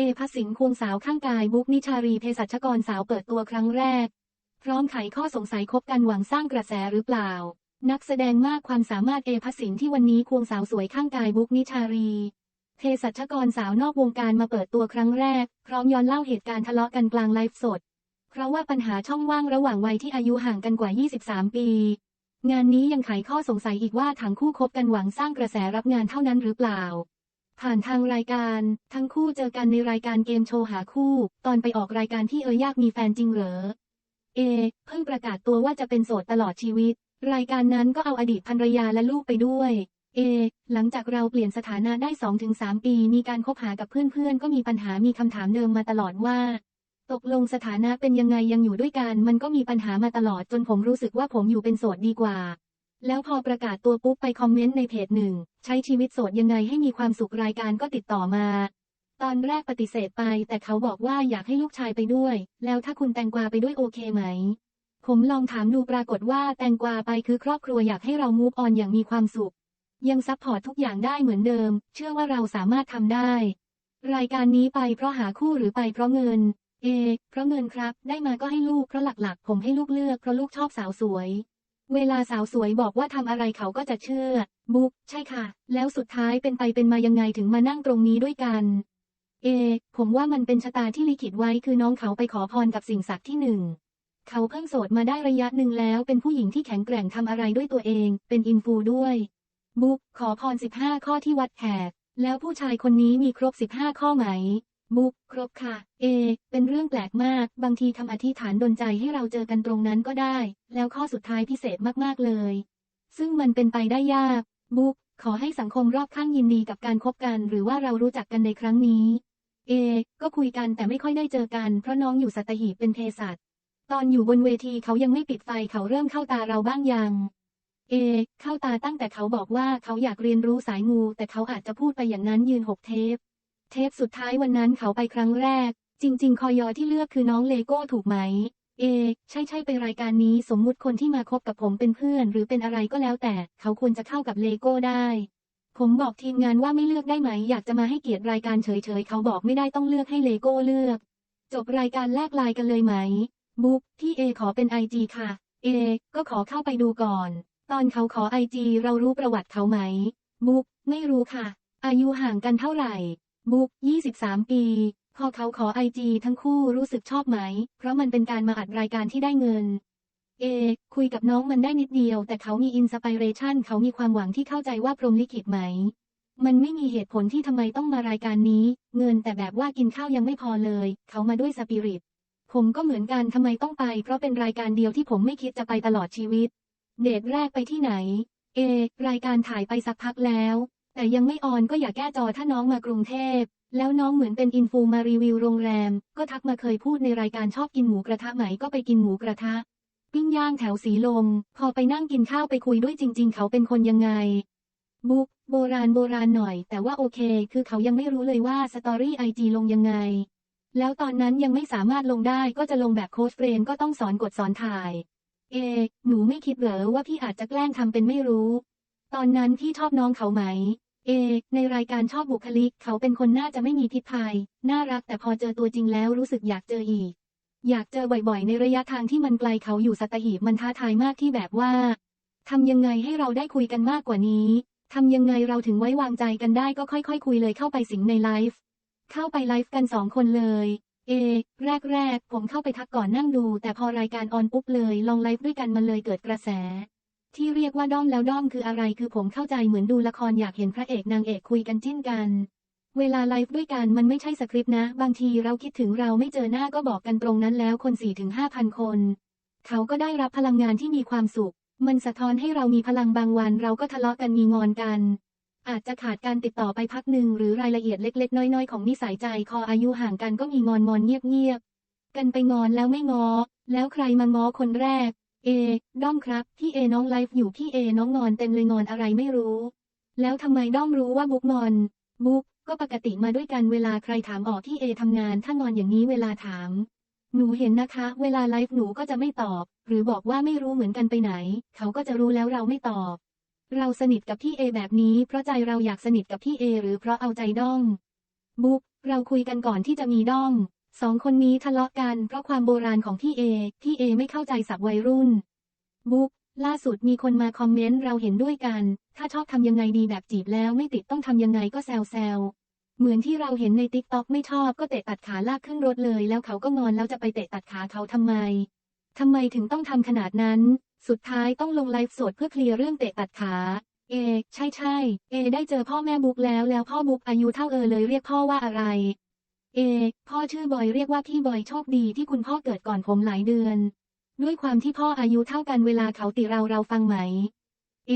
เอพัสสิงห์ควงสาวข้างกายบุ๊กนิชารีเภสัชกรสาวเปิดตัวครั้งแรก พร้อมไขข้อสงสัยคบกันหวังสร้างกระแสหรือเปล่า นักแสดงมากความสามารถเอพัสสิงห์ที่วันนี้ควงสาวสวยข้างกายบุ๊กนิชารีเภสัชกรสาวนอกวงการมาเปิดตัวครั้งแรก พร้อมย้อนเล่าเหตุการณ์ทะเลาะกันกลางไลฟ์สด เพราะว่าปัญหาช่องว่างระหว่างวัยที่อายุห่างกันกว่า 23 ปี งานนี้ยังไขข้อสงสัยอีกว่าทั้งคู่คบกันหวังสร้างกระแสรับงานเท่านั้นหรือเปล่า ผ่านทางรายการ ทั้งคู่เจอกันในรายการเกมโชว์หาคู่ ตอนไปออกรายการที่เออยากมีแฟนจริงเหรอ เอ เพิ่งประกาศตัวว่าจะเป็นโสดตลอดชีวิต รายการนั้นก็เอาอดีตภรรยาและลูกไปด้วย เอ หลังจากเราเปลี่ยนสถานะได้ 2-3 ปีมีการคบหากับเพื่อนๆ ก็มีปัญหามีคำถามเดิมมาตลอดว่า ตกลงสถานะเป็นยังไงยังอยู่ด้วยกัน มันก็มีปัญหามาตลอดจนผมรู้สึกว่าผมอยู่เป็นโสดดีกว่า แล้วพอประกาศตัวปุ๊บไปคอมเมนต์ในเพจหนึ่ง ใช้ชีวิตโสดยังไงให้มีความสุขรายการก็ติดต่อมา ตอนแรกปฏิเสธไป แต่เขาบอกว่าอยากให้ลูกชายไปด้วย แล้วถ้าคุณแตงกวาไปด้วยโอเคไหม ผมลองถามดูปรากฏว่าแตงกวาไปคือครอบครัวอยากให้เรามูฟออนอย่างมีความสุข ยังซัพพอร์ตทุกอย่างได้เหมือนเดิม เชื่อว่าเราสามารถทำได้ รายการนี้ไปเพราะหาคู่หรือไปเพราะเงิน เอ เพราะเงินครับ ได้มาก็ให้ลูกเพราะหลักๆ ผมให้ลูกเลือกเพราะลูกชอบสาวสวย เวลาสาวสวยบอกว่าทำอะไรเขาก็จะเชื่อ บุ๊กใช่ค่ะ แล้วสุดท้ายเป็นไปเป็นมายังไงถึงมานั่งตรงนี้ด้วยกัน เอ ผมว่ามันเป็นชะตาที่ลิขิตไว้คือน้องเขาไปขอพรกับสิ่งศักดิ์ที่หนึ่ง เขาเพิ่งโสดมาได้ระยะหนึ่งแล้ว เป็นผู้หญิงที่แข็งแกร่งทำอะไรด้วยตัวเอง เป็นอินฟูด้วย บุ๊กขอพร 15 ข้อที่วัดแขกแล้วผู้ชายคนนี้มีครบ 15 ข้อไหม บุ๊กครบค่ะ เอ เป็นเรื่องแปลกมาก บางทีคำอธิษฐานดลใจให้เราเจอกันตรงนั้นก็ได้ แล้วข้อสุดท้ายพิเศษมากๆเลย ซึ่งมันเป็นไปได้ยากบุ๊กขอให้สังคมรอบข้างยินดีกับการคบกัน หรือว่าเรารู้จักกันในครั้งนี้ เอ ก็คุยกันแต่ไม่ค่อยได้เจอกัน เพราะน้องอยู่สัตหีบเป็นเภสัชตอนอยู่บนเวทีเขายังไม่ปิดไฟเขาเริ่มเข้าตาเราบ้างยังเอ เข้าตาตั้งแต่เขาบอกว่าเขาอยากเรียนรู้สายงู แต่เขาอาจจะพูดไปอย่างนั้นยืนหกเทป เทปสุดท้ายวันนั้นเขาไปครั้งแรก จริง ๆ คอยอที่เลือกคือน้องเลโก้ถูกไหม เอ ใช่ใช่ไปรายการนี้สมมุติคนที่มาคบกับผมเป็นเพื่อน หรือเป็นอะไรก็แล้วแต่ เขาควรจะเข้ากับเลโก้ได้ ผมบอกทีมงานว่าไม่เลือกได้ไหม อยากจะมาให้เกียรติรายการเฉยๆ เขาบอกไม่ได้ต้องเลือกให้เลโก้เลือก จบรายการแลกไลน์กันเลยไหม บุ๊กพี่เอขอเป็นไอจีค่ะ เอ ก็ขอเข้าไปดูก่อน ตอนเขาขอไอจีเรารู้ประวัติเขาไหม บุ๊กไม่รู้ค่ะ อายุห่างกันเท่าไหร่ บุ๊ก23 ปี พอเขาขอไอจีทั้งคู่รู้สึกชอบไหม เพราะมันเป็นการมาอัดรายการที่ได้เงิน เอ คุยกับน้องมันได้นิดเดียว แต่เขามีอินสปิเรชันเขามีความหวังที่เข้าใจว่าพรหมลิขิตไหม มันไม่มีเหตุผลที่ทำไมต้องมารายการนี้ เงินแต่แบบว่ากินข้าวยังไม่พอเลย เขามาด้วยสปิริต ผมก็เหมือนกันทำไมต้องไป เพราะเป็นรายการเดียวที่ผมไม่คิดจะไปตลอดชีวิต เดทแรกไปที่ไหน เอ รายการถ่ายไปสักพักแล้ว แต่ยังไม่ออนก็อย่าแก้จอถ้าน้องมากรุงเทพ แล้วน้องเหมือนเป็นอินฟูมารีวิวโรงแรม ก็ทักมาเคยพูดในรายการชอบกินหมูกระทะไหมก็ไปกินหมูกระทะ ปิ้งย่างแถวสีลม พอไปนั่งกินข้าวไปคุยด้วยจริง ๆ เขาเป็นคนยังไงบุ๊กโบราณโบราณหน่อย แต่ว่าโอเค คือเขายังไม่รู้เลยว่าสตอรี่ไอจีลงยังไง แล้วตอนนั้นยังไม่สามารถลงได้ก็จะลงแบบโค้ชเฟรนก็ต้องสอนกดสอนถ่าย เอ หนูไม่คิดเหรอว่าพี่อาจจะแกล้งทำเป็นไม่รู้ ตอนนั้นพี่ชอบน้องเขาไหม เอ ในรายการชอบบุคลิก เขาเป็นคนน่าจะไม่มีพิษภัย น่ารักแต่พอเจอตัวจริงแล้วรู้สึกอยากเจออีก อยากเจอบ่อยๆ ในระยะทางที่มันไกลเขาอยู่สัตหีบมันท้าทายมากที่แบบว่าทำยังไงให้เราได้คุยกันมากกว่านี้ทำยังไงเราถึงไว้วางใจกันได้ก็ค่อยๆคุยเลยเข้าไปสิงในไลฟ์เข้าไปไลฟ์กันสองคนเลย เอ แรกๆผมเข้าไปทักก่อนนั่งดู แต่พอรายการออนปุ๊บเลย ลองไลฟ์ด้วยกันมันเลยเกิดกระแส ที่เรียกว่าด้อมแล้วด้อมคืออะไรคือผมเข้าใจเหมือนดูละครอยากเห็นพระเอกนางเอกคุยกันจิ้นกัน เวลาไลฟ์ด้วยกันมันไม่ใช่สคริปต์นะ บางทีเราคิดถึงเราไม่เจอหน้าก็บอกกันตรงนั้นแล้วคน4-5ถึงพันคน เขาก็ได้รับพลังงานที่มีความสุข มันสะท้อนให้เรามีพลังบางวันเราก็ทะเลาะกันมีงอนกัน อาจจะขาดการติดต่อไปพักหนึ่งหรือรายละเอียดเล็ก ๆ น้อยๆของนิสัยใจคออายุห่างกันก็มีงอนงอนเงียบๆกันไปงอนแล้วไม่งอ แล้วใครมาง้อคนแรก เอ ด้อมครับ พี่เอน้องไลฟ์อยู่พี่เอน้องงอนเต็มเลยงอนอะไรไม่รู้ แล้วทำไมด้อมรู้ว่าบุ๊กงอน บุ๊กก็ปกติมาด้วยกันเวลาใครถามออกที่เอทำงานถ้างอนอย่างนี้เวลาถาม หนูเห็นนะคะ เวลาไลฟ์หนูก็จะไม่ตอบ หรือบอกว่าไม่รู้เหมือนกันไปไหน เขาก็จะรู้แล้วเราไม่ตอบ เราสนิทกับพี่เอแบบนี้ เพราะใจเราอยากสนิทกับพี่เอหรือเพราะเอาใจด้อม บุ๊กเราคุยกันก่อนที่จะมีด้อม สองคนนี้ทะเลาะกันเพราะความโบราณของพี่เอ พี่เอไม่เข้าใจศัพท์วัยรุ่น บุ๊กล่าสุดมีคนมาคอมเมนต์เราเห็นด้วยกัน ถ้าชอบทำยังไงดีแบบจีบแล้วไม่ติดต้องทำยังไงก็แซวแซวเหมือนที่เราเห็นในติ๊กต็อกไม่ชอบก็เตะตัดขาลากขึ้นรถเลย แล้วเขาก็งอนแล้วจะไปเตะตัดขาเขาทำไมทำไมถึงต้องทำขนาดนั้น สุดท้ายต้องลงไลฟ์สดเพื่อเคลียร์เรื่องเตะตัดขา เอ ใช่ใช่เอ ได้เจอพ่อแม่บุ๊กแล้วแล้วพ่อบุ๊กอายุเท่าเออเลยเรียกพ่อว่าอะไร เอ พ่อชื่อบอยเรียกว่าพี่บอยโชคดีที่คุณพ่อเกิดก่อนผมหลายเดือน ด้วยความที่พ่ออายุเท่ากันเวลาเขาติเราเราฟังไหม เอ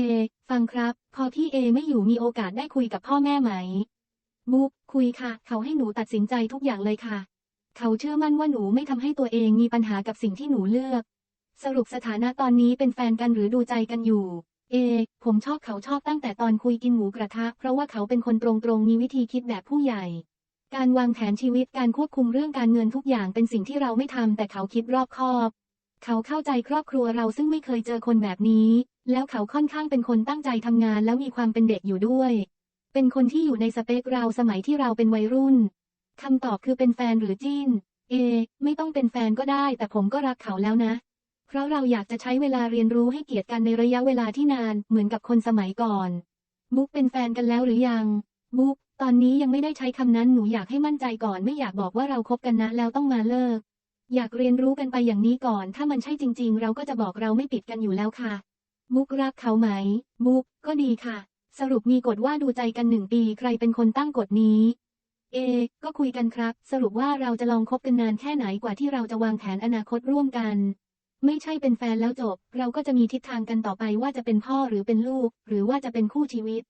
ฟังครับ พอพี่เอไม่อยู่มีโอกาสได้คุยกับพ่อแม่ไหมบุ๊กคุยค่ะ เขาให้หนูตัดสินใจทุกอย่างเลยค่ะ เขาเชื่อมั่นว่าหนูไม่ทำให้ตัวเองมีปัญหากับสิ่งที่หนูเลือก สรุปสถานะตอนนี้เป็นแฟนกันหรือดูใจกันอยู่ เอ ผมชอบเขาชอบตั้งแต่ตอนคุยกินหมูกระทะ เพราะว่าเขาเป็นคนตรงๆมีวิธีคิดแบบผู้ใหญ่ การวางแผนชีวิตการควบคุมเรื่องการเงินทุกอย่างเป็นสิ่งที่เราไม่ทำแต่เขาคิดรอบคอบ เขาเข้าใจครอบครัวเราซึ่งไม่เคยเจอคนแบบนี้ แล้วเขาค่อนข้างเป็นคนตั้งใจทำงานแล้วมีความเป็นเด็กอยู่ด้วย เป็นคนที่อยู่ในสเปคเราสมัยที่เราเป็นวัยรุ่นคำตอบคือเป็นแฟนหรือจิ้นเอ ไม่ต้องเป็นแฟนก็ได้ แต่ผมก็รักเขาแล้วนะ เพราะเราอยากจะใช้เวลาเรียนรู้ให้เกียรติกันในระยะเวลาที่นาน เหมือนกับคนสมัยก่อน บุ๊กเป็นแฟนกันแล้วหรือยัง บุ๊ก ตอนนี้ยังไม่ได้ใช้คำนั้นหนูอยากให้มั่นใจก่อน ไม่อยากบอกว่าเราคบกันนะแล้วต้องมาเลิก อยากเรียนรู้กันไปอย่างนี้ก่อน ถ้ามันใช่จริง ๆ เราก็จะบอกเราไม่ปิดกันอยู่แล้วค่ะบุ๊กรักเขาไหมบุ๊กก็ดีค่ะ สรุปมีกฎว่าดูใจกันหนึ่งปีใครเป็นคนตั้งกฎนี้ เอ ก็คุยกันครับ สรุปว่าเราจะลองคบกันนานแค่ไหนกว่าที่เราจะวางแผนอนาคตร่วมกัน ไม่ใช่เป็นแฟนแล้วจบ เราก็จะมีทิศทางกันต่อไปว่าจะเป็นพ่อหรือเป็นลูก หรือว่าจะเป็นคู่ชีวิต